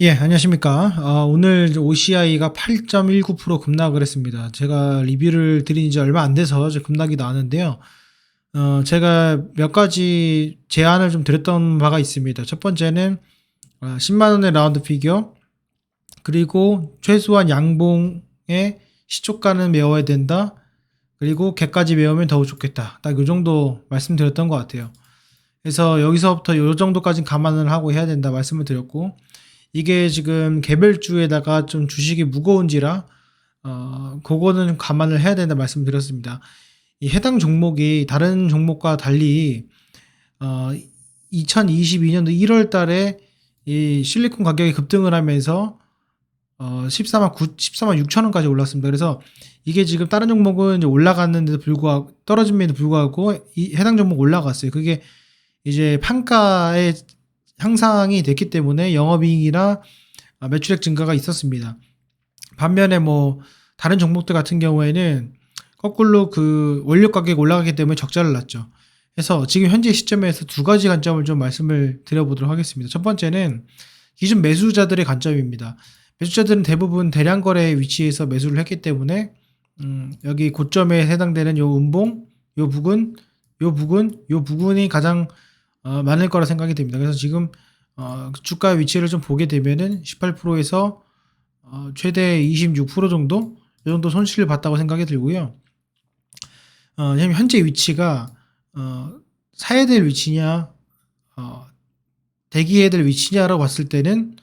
예, 안녕하십니까. 어, 오늘 OCI가 8.19% 급락을 했습니다. 제가 리뷰를 드린 지 얼마 안 돼서 급락이 나왔는데요. 어, 제가 몇 가지 제안을 좀 드렸던 바가 있습니다. 첫 번째는 어, 10만원의 라운드 피겨, 그리고 최소한 양봉의 시초가는 메워야 된다. 그리고 개까지 메우면 더욱 좋겠다. 딱요 정도 말씀드렸던 것 같아요. 그래서 여기서부터 요 정도까지 감안을 하고 해야 된다 말씀을 드렸고, 이게 지금 개별주에다가 좀 주식이 무거운지라 어 그거는 좀 감안을 해야 된다 말씀드렸습니다. 이 해당 종목이 다른 종목과 달리 어 2022년도 1월 달에 이 실리콘 가격이 급등을 하면서 어 14만 9 14만 6천 원까지 올랐습니다. 그래서 이게 지금 다른 종목은 이제 올라갔는데도 불구하고 떨어짐에도 불구하고 이 해당 종목 올라갔어요. 그게 이제 판가의 향상이 됐기 때문에 영업이익이나 아, 매출액 증가가 있었습니다. 반면에 뭐 다른 종목들 같은 경우에는 거꾸로 그 원료 가격이 올라가기 때문에 적자를 났죠. 그래서 지금 현재 시점에서 두 가지 관점을 좀 말씀을 드려보도록 하겠습니다. 첫 번째는 기존 매수자들의 관점입니다. 매수자들은 대부분 대량 거래 위치에서 매수를 했기 때문에 음, 여기 고점에 해당되는 요 음봉, 요 부근, 요 부근, 요 부근이 가장 어, 많을 거라 생각이 됩니다. 그래서 지금 어, 주가 위치를 좀 보게 되면은 18%에서 어, 최대 26% 정도 이 정도 손실을 봤다고 생각이 들고요. 어, 현재 위치가 어, 사야 될 위치냐, 어, 대기해야 될 위치냐라고 봤을 때는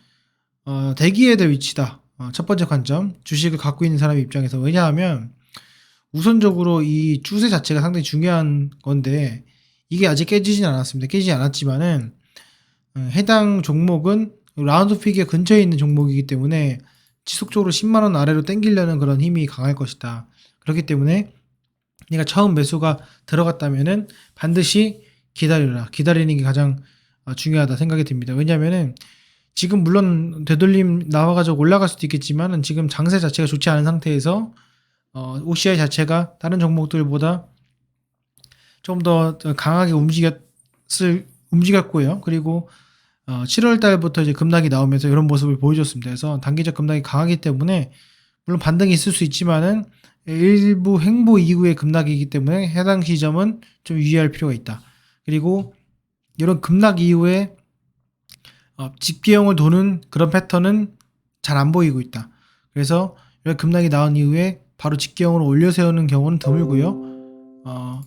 어, 대기해야 될 위치다. 어, 첫 번째 관점, 주식을 갖고 있는 사람 입장에서 왜냐하면 우선적으로 이 추세 자체가 상당히 중요한 건데 이게 아직 깨지진 않았습니다. 깨지지 않았지만은 어, 해당 종목은 라운드 피겨 근처에 있는 종목이기 때문에 지속적으로 10만 원 아래로 땡기려는 그런 힘이 강할 것이다. 그렇기 때문에 내가 처음 매수가 들어갔다면은 반드시 기다려라. 기다리는 게 가장 어, 중요하다 생각이 듭니다. 왜냐면은 지금 물론 되돌림 나와가지고 올라갈 수도 있겠지만은 지금 장세 자체가 좋지 않은 상태에서 어, OCI 자체가 다른 종목들보다 좀 더 강하게 움직였을 움직였고요. 그리고 어, 7월 달부터 이제 급락이 나오면서 이런 모습을 보여줬습니다. 그래서 단기적 급락이 강하기 때문에 물론 반등이 있을 수 있지만은 일부 행보 이후의 급락이기 때문에 해당 시점은 좀 유의할 필요가 있다. 그리고 이런 급락 이후에 어, 집계형을 도는 그런 패턴은 잘 안 보이고 있다. 그래서 이런 급락이 나온 이후에 바로 집계형으로 올려 세우는 경우는 드물고요. 어,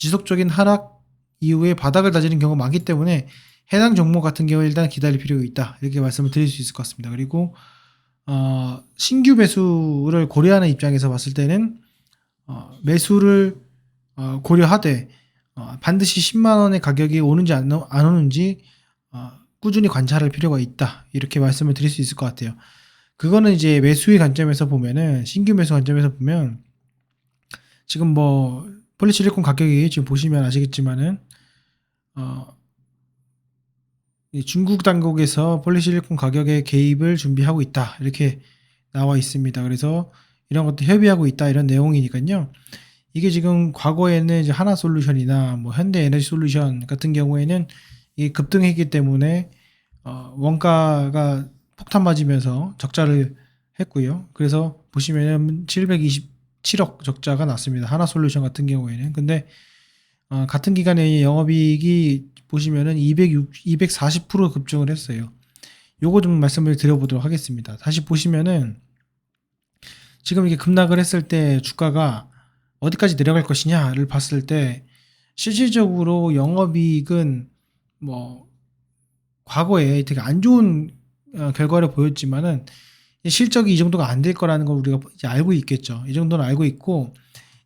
지속적인 하락 이후에 바닥을 다지는 경우가 많기 때문에 해당 종목 같은 경우에 일단 기다릴 필요가 있다. 이렇게 말씀을 드릴 수 있을 것 같습니다. 그리고 어, 신규 매수를 고려하는 입장에서 봤을 때는 어, 매수를 어, 고려하되 어, 반드시 10만 원의 가격이 오는지 안, 오- 안 오는지 어, 꾸준히 관찰할 필요가 있다. 이렇게 말씀을 드릴 수 있을 것 같아요. 그거는 이제 매수의 관점에서 보면은 신규 매수 관점에서 보면 지금 뭐 폴리실리콘 가격이 지금 보시면 아시겠지만은 어, 이 중국 당국에서 폴리실리콘 가격의 개입을 준비하고 있다 이렇게 나와 있습니다. 그래서 이런 것도 협의하고 있다 이런 내용이니까요. 이게 지금 과거에는 이제 하나 솔루션이나 뭐 현대 에너지 솔루션 같은 경우에는 이 급등했기 때문에 어, 원가가 폭탄 맞으면서 적자를 했고요. 그래서 보시면은 727억 적자가 났습니다. 하나 솔루션 같은 경우에는. 근데 어, 같은 기간에 영업이익이 보시면은 206, 240% 급증을 했어요. 요거 좀 말씀을 드려보도록 하겠습니다. 다시 보시면은 지금 이게 급락을 했을 때 주가가 어디까지 내려갈 것이냐를 봤을 때 실질적으로 영업이익은 뭐 과거에 되게 안 좋은 어, 결과를 보였지만은 실적이 이 정도가 안 될 거라는 걸 우리가 이제 알고 있겠죠. 이 정도는 알고 있고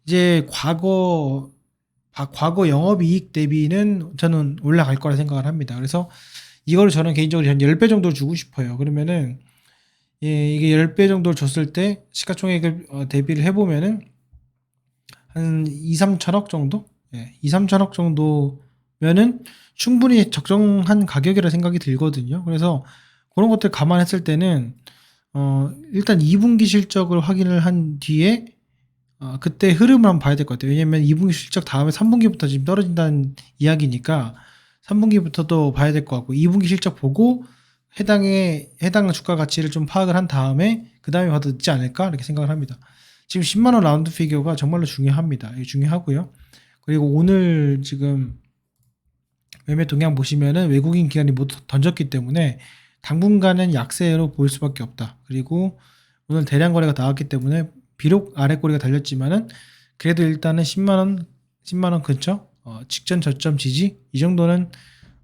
이제 과거 바- 과거 영업이익 대비는 저는 올라갈 거라 생각을 합니다. 그래서 이거를 저는 개인적으로 한 10배 정도 주고 싶어요. 그러면은 예, 이게 10배 정도를 줬을 때 시가총액을 어, 대비를 해보면은 한 2, 3천억 정도? 예, 2, 3천억 정도면은 충분히 적정한 가격이라 생각이 들거든요. 그래서 그런 것들 감안했을 때는 어, 일단 2분기 실적을 확인을 한 뒤에 어, 그때 흐름을 한번 봐야 될 것 같아요. 왜냐면 2분기 실적 다음에 3분기부터 지금 떨어진다는 이야기니까 3분기부터도 봐야 될 것 같고 2분기 실적 보고 해당의 해당 주가 가치를 좀 파악을 한 다음에 그 다음에 봐도 늦지 않을까 이렇게 생각을 합니다. 지금 10만 원 라운드 피겨가 정말로 중요합니다. 중요하고요. 그리고 오늘 지금 매매 동향 보시면은 외국인 기관이 모두 던졌기 때문에 당분간은 약세로 보일 수밖에 없다. 그리고 오늘 대량 거래가 나왔기 때문에 비록 아래 꼬리가 달렸지만은 그래도 일단은 10만 원 10만 원 근처 어, 직전 저점 지지 이 정도는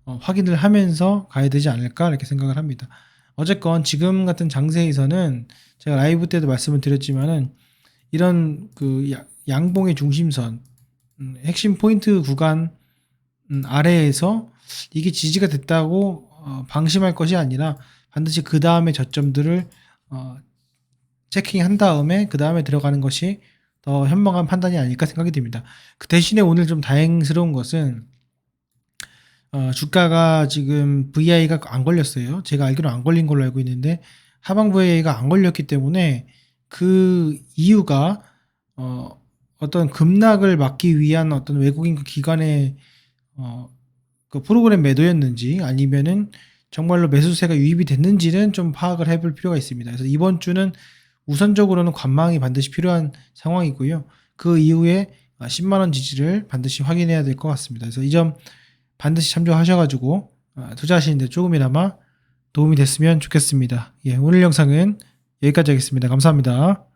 어, 확인을 하면서 가야 되지 않을까 이렇게 생각을 합니다. 어쨌건 지금 같은 장세에서는 제가 라이브 때도 말씀을 드렸지만은 이런 그 야- 양봉의 중심선 음, 핵심 포인트 구간 음, 아래에서 이게 지지가 됐다고 어, 방심할 것이 아니라 반드시 그 다음에 저점들을 어, 체킹한 다음에 그 다음에 들어가는 것이 더 현명한 판단이 아닐까 생각이 듭니다. 그 대신에 오늘 좀 다행스러운 것은 어, 주가가 지금 VI가 안 걸렸어요. 제가 알기로 안 걸린 걸로 알고 있는데 하방 VI가 안 걸렸기 때문에 그 이유가 어, 어떤 급락을 막기 위한 어떤 외국인 그 기관의 어, 그 프로그램 매도였는지 아니면은 정말로 매수세가 유입이 됐는지는 좀 파악을 해볼 필요가 있습니다. 그래서 이번 주는 우선적으로는 관망이 반드시 필요한 상황이고요. 그 이후에 10만 원 지지를 반드시 확인해야 될 것 같습니다. 그래서 이 점 반드시 참조하셔가지고 어, 투자하시는데 조금이나마 도움이 됐으면 좋겠습니다. 예, 오늘 영상은 여기까지 하겠습니다. 감사합니다.